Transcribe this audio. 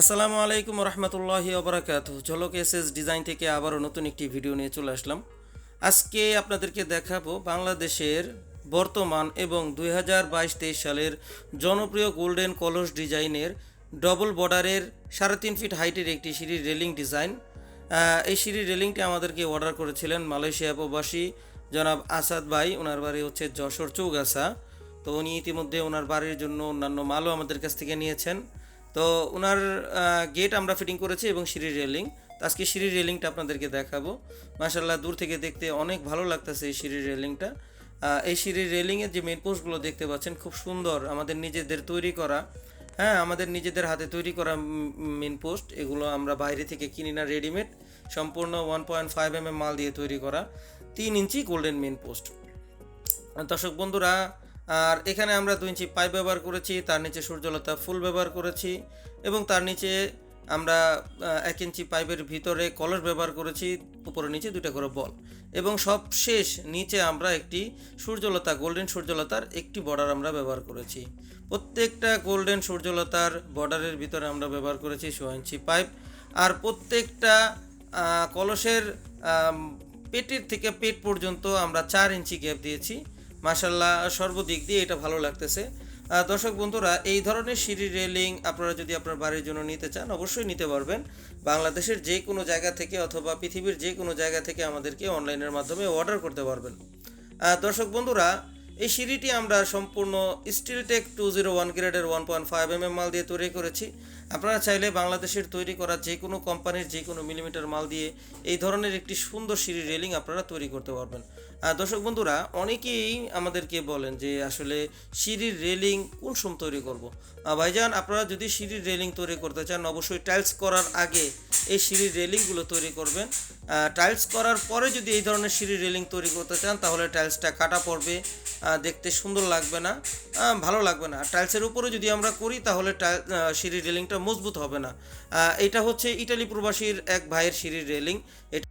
আসসালামু আলাইকুম রহমতুল্লাহি ওবরাকাত। ঝলক এস এস ডিজাইন থেকে আবারও নতুন একটি ভিডিও নিয়ে চলে আসলাম। আজকে আপনাদেরকে দেখাবো বাংলাদেশের বর্তমান এবং দুই হাজার বাইশ তেইশ সালের জনপ্রিয় গোল্ডেন কলস ডিজাইনের ডবল বর্ডারের সাড়ে তিন ফিট হাইটের একটি সিঁড়ির রেলিং ডিজাইন। এই সিঁড়ির রেলিংটি আমাদেরকে অর্ডার করেছিলেন মালয়েশিয়া প্রবাসী জনাব আসাদ ভাই। ওনার বাড়ি হচ্ছে যশোর চৌগাছা। তো উনি ইতিমধ্যে ওনার বাড়ির জন্য অন্যান্য মালও আমাদের কাছ থেকে নিয়েছেন। তো ওনার গেট আমরা ফিটিং করেছি এবং সিঁড়ির রেলিং তো আজকে সিঁড়ির রেলিংটা আপনাদেরকে দেখাবো। মাসাল্লাহ দূর থেকে দেখতে অনেক ভালো লাগতেছে এই সিঁড়ির রেলিংটা এই সিঁড়ির রেলিংয়ের যে মেন পোস্টগুলো দেখতে পাচ্ছেন, খুব সুন্দর। আমাদের নিজেদের তৈরি করা হ্যাঁ আমাদের নিজেদের হাতে তৈরি করা মেন পোস্ট এগুলো আমরা বাইরে থেকে কিনি না রেডিমেড সম্পূর্ণ ওয়ান পয়েন্ট ফাইভ এম মাল দিয়ে তৈরি করা, তিন ইঞ্চি গোল্ডেন মেন পোস্ট দর্শক বন্ধুরা আর এখানে আমরা দুই ইঞ্চি পাইপ ব্যবহার করেছি, তার নিচে সূর্যলতা ফুল ব্যবহার করেছি এবং তার নিচে আমরা এক ইঞ্চি পাইপের ভিতরে কলস ব্যবহার করেছি, উপরে নিচে দুটো করে বল। এবং সব শেষ নিচে আমরা একটি সূর্যলতা, গোল্ডেন সূর্যলতার একটি বর্ডার আমরা ব্যবহার করেছি। প্রত্যেকটা গোল্ডেন সূর্যলতার বর্ডারের ভিতরে আমরা ব্যবহার করেছি ছ ইঞ্চি পাইপ। আর প্রত্যেকটা কলসের পেটের থেকে পেট পর্যন্ত আমরা চার ইঞ্চি গ্যাপ দিয়েছি। মাসাল্লাহ সর্বদিক দিয়ে এটা ভালো লাগতেছে। দর্শক বন্ধুরা, এই ধরনের সিঁড়ি রেলিং আপনারা যদি আপনার বাড়ির জন্য নিতে চান, অবশ্যই নিতে পারবেন। বাংলাদেশের যে কোনো জায়গা থেকে অথবা পৃথিবীর যে কোনো জায়গা থেকে আমাদেরকে অনলাইনের মাধ্যমে অর্ডার করতে পারবেন। দর্শক বন্ধুরা এই সিঁড়িটি আমরা সম্পূর্ণ স্টিল টেক টু জিরো ওয়ান গ্রেডের one point five M M মাল দিয়ে তৈরি করেছি। আপনারা চাইলে বাংলাদেশের তৈরি করা যে কোনো কোম্পানির যে কোনো মিলিমিটার মাল দিয়ে এই ধরনের একটি সুন্দর সিঁড়ি রেলিং আপনারা তৈরি করতে পারবেন। আর দর্শক বন্ধুরা, অনেকেই আমাদেরকে বলেন যে আসলে সিঁড়ির রেলিং কোন সোম তৈরি করব। ভাইজান, আপনারা যদি সিঁড়ির রেলিং তৈরি করতে চান, অবশ্যই টাইলস করার আগে এই সিঁড়ির রেলিংগুলো তৈরি করবেন। টাইলস করার পরে যদি এই ধরনের সিঁড়ির রেলিং তৈরি করতে চান, তাহলে টাইলসটা কাটা পড়বে। দেখতে সুন্দর লাগবে না ভালো লাগবে না। টাইলসের উপরে যদি আমরা করি, তাহলে সিঁড়ির রেলিংটা মজবুত হবে না। এটা হচ্ছে ইটালি প্রবাসীর এক ভাইয়ের সিঁড়ির রেলিং এটা